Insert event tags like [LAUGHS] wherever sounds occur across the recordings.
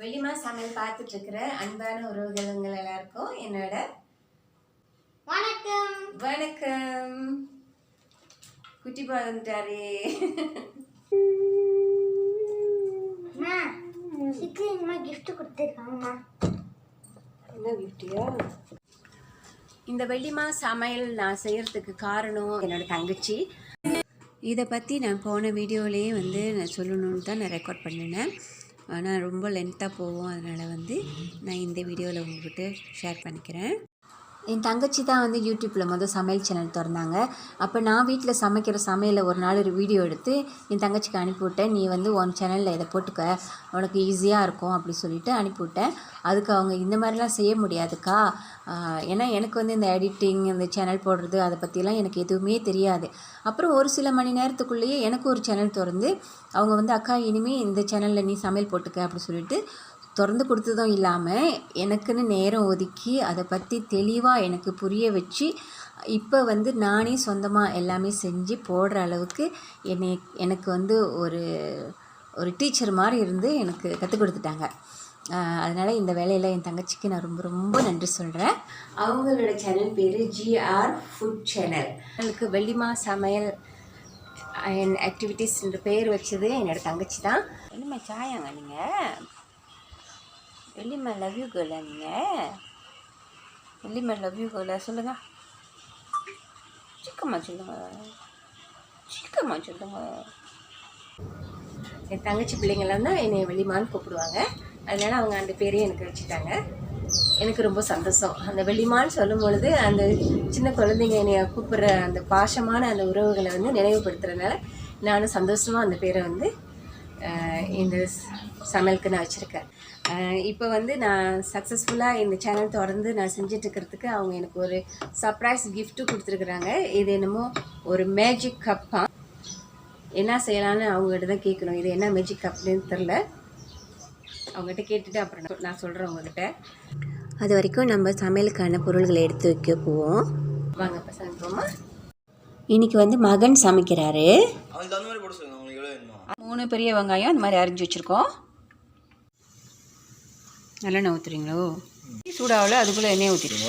வெளிமா சமையல் பார்த்துட்டு இருக்கிற அன்பான உறவுகள் எல்லாருக்கும் என்னோட வணக்கம். வணக்கம். குட்டி வந்துட்டாரே. gift கொடுத்துருக்காங்கம்மா. என்ன கிஃப்டியா இந்த வெள்ளிமா சமையல் நான் செய்யறதுக்கு காரணம் என்னோட தங்கச்சி. இதை பற்றி நான் போன வீடியோலேயே வந்து நான் சொல்லணும்னு தான் நான் ரெக்கார்ட் பண்ணினேன். ஆனால் ரொம்ப லென்த்தாக போகும். அதனால் வந்து நான் இந்த வீடியோவில் உங்கள்கிட்ட ஷேர் பண்ணிக்கிறேன். என் தங்கச்சி தான் வந்து யூடியூப்பில் மொதல் சமையல் சேனல் திறந்தாங்க. அப்போ நான் வீட்டில் சமைக்கிற சமையலை ஒரு நாள் ஒரு வீடியோ எடுத்து என் தங்கச்சிக்கு அனுப்பிவிட்டேன். நீ வந்து உன் சேனலில் இதை போட்டுக்க. உனக்கு ஈஸியாக இருக்கும் அப்படி சொல்லிவிட்டு அனுப்பிவிட்டேன். அதுக்கு அவங்க இந்த மாதிரிலாம் செய்ய முடியாதுக்கா. ஏன்னா எனக்கு வந்து இந்த எடிட்டிங் இந்த சேனல் போடுறது அதை பற்றிலாம் எனக்கு எதுவுமே தெரியாது. அப்புறம் ஒரு சில மணி நேரத்துக்குள்ளேயே எனக்கு ஒரு சேனல் திறந்து அவங்க வந்து அக்கா இனிமேல் இந்த சேனலில் நீ சமையல் போட்டுக்க அப்படி சொல்லிட்டு திறந்து கொடுத்ததும் இல்லாமல் எனக்குன்னு நேரம் ஒதுக்கி அதை பற்றி தெளிவாக எனக்கு புரிய வச்சு இப்போ வந்து நானே சொந்தமாக எல்லாமே செஞ்சு போடுற அளவுக்கு என்னை எனக்கு வந்து ஒரு ஒரு டீச்சர் மாதிரி இருந்து எனக்கு கற்றுக் கொடுத்துட்டாங்க. அதனால் இந்த வேலையில் என் தங்கச்சிக்கு நான் ரொம்ப ரொம்ப நன்றி சொல்கிறேன் அவங்களோட சேனல் பேர் ஜிஆர் ஃபுட் சேனல். அவங்களுக்கு வெள்ளிமா சமையல் அண்ட் ஆக்டிவிட்டீஸ்ன்ற பேர் வச்சது என்னோட தங்கச்சி தான். என்னம்மா சாயாங்க நீங்கள் வெள்ளிமா லவ் யூ கேர்ளா நீங்கள் வெள்ளிமா லவ் யூ கேர்ளா சொல்லுங்க. சிக்கம்மா சொல்லுங்க. சிக்கம்மா சொல்லுங்க. என் தங்கச்சி பிள்ளைங்களாம் தான் என்னை வெள்ளிமான்னு கூப்பிடுவாங்க. அதனால அவங்க அந்த பேரையும் எனக்கு வச்சுட்டாங்க. எனக்கு ரொம்ப சந்தோஷம். அந்த வெள்ளிமான்னு சொல்லும் பொழுது அந்த சின்ன குழந்தைங்க என்னை கூப்பிட்ற அந்த பாசமான அந்த உறவுகளை வந்து நினைவுபடுத்துறதுனால நானும் சந்தோஷமாக அந்த பேரை வந்து இந்த சமையலுக்கு நான் வச்சுருக்கேன். இப்போ வந்து நான் சக்ஸஸ்ஃபுல்லாக இந்த சேனல் தொடர்ந்து நான் செஞ்சுட்டு இருக்கிறதுக்கு அவங்க எனக்கு ஒரு சர்ப்ரைஸ் gift கொடுத்துருக்குறாங்க. இது என்னமோ ஒரு மேஜிக் கப்பா என்ன செய்யலான்னு அவங்ககிட்ட தான் கேட்கணும். இது என்ன மேஜிக் கப்னு தெரில அவங்ககிட்ட கேட்டுட்டு அப்புறம் நான் சொல்கிறேன் உங்ககிட்ட. அது வரைக்கும் நம்ம சமையலுக்கான பொருள்களை எடுத்து வைக்க போவோம். வாங்க இப்போ சமைப்போமா? இன்னைக்கு வந்து மகன் சமைக்கிறாரு. மூணு பெரிய வெங்காயம் இந்த மாதிரி அரிஞ்சு வச்சுருக்கோம். நல்லெண்ணெய் ஊற்றுறீங்களோ சூடாகல அதுக்குள்ளே எண்ணெய் ஊற்றிடுங்க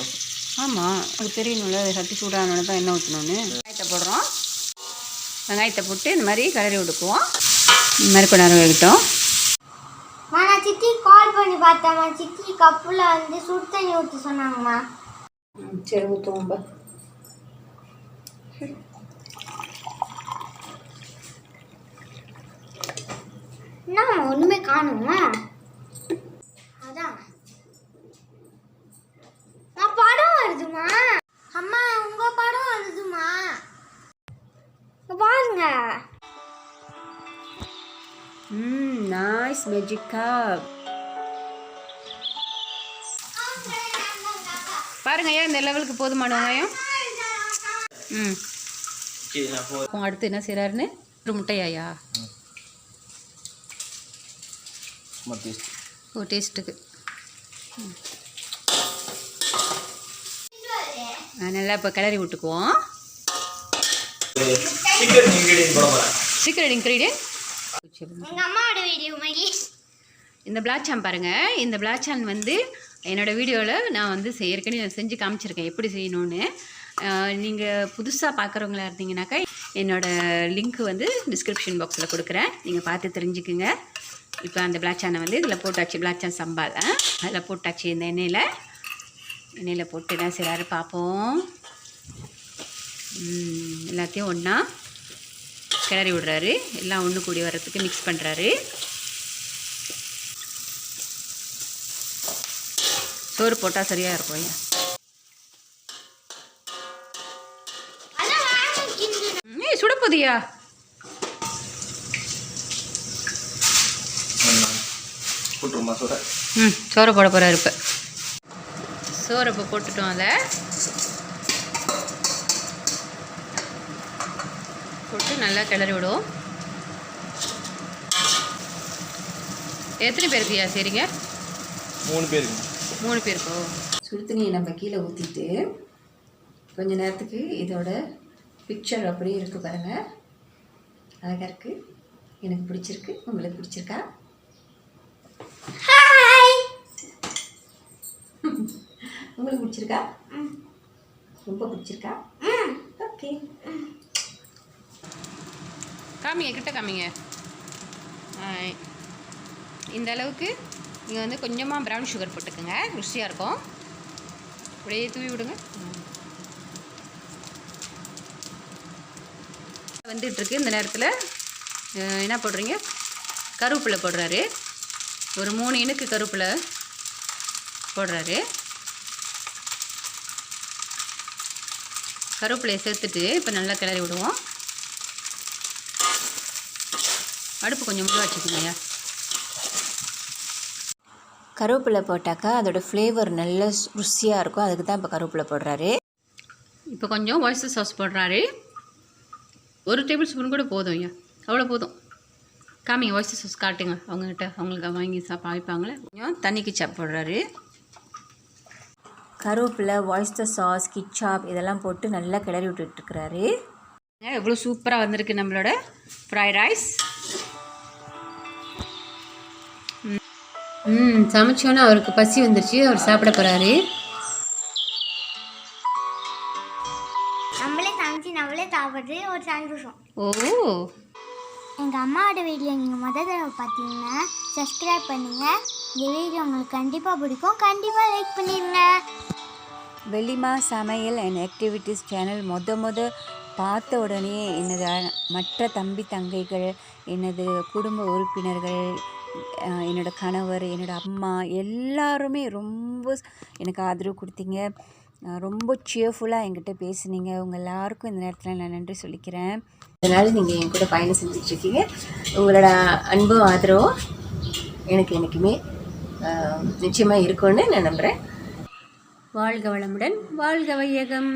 ஆமாம் அது தெரியணும்ல சட்டி சூடானோட தான் எண்ணெய் ஊற்றணும்னு வெங்காயத்தை போடுறோம். வெங்காயத்தை போட்டு இந்த மாதிரி கிளறி விடுக்குவோம் இந்த மாதிரி கொஞ்ச நேரம் வேகட்டும். நான் சித்தி கால் பண்ணி பார்த்தேம்மா. சித்தி கப்புல வந்து சுடு தண்ணி ஊற்ற சொன்னாங்கம்மா. சரி ஊற்றுவோம் என்னம்மா ஒண்ணுமே காணுமா மேஜிக் கப் பாருங்க ஏன் இந்த லெவலுக்கு போதுமான வெங்காயம்? ம். அடுத்து என்ன செய்கிறாருன்னு ஒரு முட்டையாயா ஓ டேஸ்ட்டுக்கு நல்லா இப்போ கிளறி விட்டுக்குவோம். சீக்கிரம் இன்க்ரீடியன்ட் வீடியோ மகேஷ் இந்த பிளாச்சான் பாருங்கள் இந்த பிளாச்சான் வந்து என்னோடய வீடியோவில் நான் வந்து ஏற்கனவே நான் செஞ்சு காமிச்சிருக்கேன். எப்படி செய்யணும்னு. நீங்கள் புதுசாக பார்க்குறவங்களா இருந்தீங்கனாக்கா என்னோடய லிங்க் வந்து டிஸ்கிரிப்ஷன் பாக்ஸில் கொடுக்குறேன். நீங்கள் பார்த்து தெரிஞ்சுக்குங்க. இப்போ அந்த பிளாச்சானை வந்து இதில் போட்டாச்சு. பிளாச்சான் சம்பால் அதில் போட்டாச்சு இந்த எண்ணெயில். எண்ணெயில் போட்டு என்ன செய்கிறாரு பார்ப்போம். எல்லாத்தையும் ஒன்றா கிளறி விடுறாரு. எல்லாம் ஒன்று கூடி வர்றதுக்கு மிக்ஸ் பண்ணுறாரு சோறு போட்டால் சரியாக இருக்கும் ஏய் சுடப்போதியா? ம் சோறை போட போகிறாரு இப்போ. சோறை இப்போ போட்டுட்டோம் அதை போட்டு நல்லா கிளறி விடுவோம். எத்தனை பேருக்குயா சரிங்க மூணு பேருக்கு. மூணு பேருக்கோ? சுடுத்தண்ணியை நம்ம கீழே ஊற்றிட்டு கொஞ்ச நேரத்துக்கு இதோட பிக்சர் அப்படியே இருக்குது பாருங்கள் அழகாக இருக்குது எனக்கு பிடிச்சிருக்கு. உங்களுக்கு பிடிச்சிருக்கா? [LAUGHS] உங்களுக்கு பிடிச்சிருக்கா? ரொம்ப பிடிச்சிருக்கா? ஓகே காமிங்க கிட்ட காமிங்க. இந்த அளவுக்கு நீங்கள் வந்து கொஞ்சமாக ப்ரௌன் சுகர் போட்டுக்கோங்க. ருசியாக இருக்கும். அப்படியே தூவி விடுங்க. வந்துட்டுருக்கு இந்த நேரத்தில். என்ன போடுறீங்க? கருவேப்பிலை போடுறாரு. ஒரு மூணு இனுக்கு கருவேப்பிலை போடுறாரு. கருவேப்பிலையை சேர்த்துட்டு இப்போ நல்லா கிளறி விடுவோம். அடுப்பு கொஞ்சம் முழுவ வச்சுக்கோங்க. கருவேப்பிலை போட்டாக்கா அதோட ஃப்ளேவர் நல்ல ருசியாக இருக்கும். அதுக்கு தான் இப்போ கருவேப்பிலை போடுறாரு. இப்போ கொஞ்சம் ஒய்ஸ்டர் சாஸ் போடுறாரு. ஒரு டேபிள் ஸ்பூன் கூட போதும் ஐயா. அவ்வளோ போதும். காமிங்க ஒய்ஸ்டர் சாஸ் காட்டுங்க. அவங்ககிட்ட அவங்களுக்கு வாங்கி சாப்பா வைப்பாங்களே கொஞ்சம் தண்ணிக்கு சாப் போடுறாரு. கருவேப்பிலை ஒய்ஸ்டர் சாஸ் கிச்சாப் இதெல்லாம் போட்டு நல்லா கிளறி விட்டுட்டுருக்கிறாரு எவ்வளோ சூப்பராக வந்திருக்கு நம்மளோட ஃப்ரைட் ரைஸ் ம் சமைச்சோன்னே அவருக்கு பசி வந்துருச்சு அவர் சாப்பிட போகிறாரு நம்மளே சமைச்சு நம்மளே சாப்பிட்றது ஒரு சந்தோஷம். ஓ. எங்கள் அம்மாவோட வீடியோ நீங்கள் முதல் தடவை பார்த்தீங்கன்னா சப்ஸ்கிரைப் பண்ணுங்கள் இந்த வீடியோ உங்களுக்கு கண்டிப்பாக பிடிக்கும். கண்டிப்பாக லைக் பண்ணிடுங்க வெள்ளிமா சமையல் அண்ட் ஆக்டிவிட்டீஸ் சேனல் மொத மொத பார்த்த உடனே எனது மற்ற தம்பி தங்கைகள் எனது குடும்ப உறுப்பினர்கள் என்னோட கணவர் என்னோட அம்மா எல்லாருமே ரொம்ப எனக்கு ஆதரவு கொடுத்தீங்க. ரொம்ப சியர்ஃபுல்லாக என்கிட்ட பேசுனீங்க. உங்கள் எல்லாருக்கும் இந்த நேரத்தில் நான் நன்றி சொல்லிக்கிறேன். அதனால் நீங்கள் என் கூட பயணம் செஞ்சிட்ருக்கீங்க உங்களோட அன்பும் ஆதரவும் எனக்கு என்றைக்குமே நிச்சயமாக இருக்கும்னு நான் நம்புகிறேன் வாழ்க வளமுடன் வாழ்க வையகம்.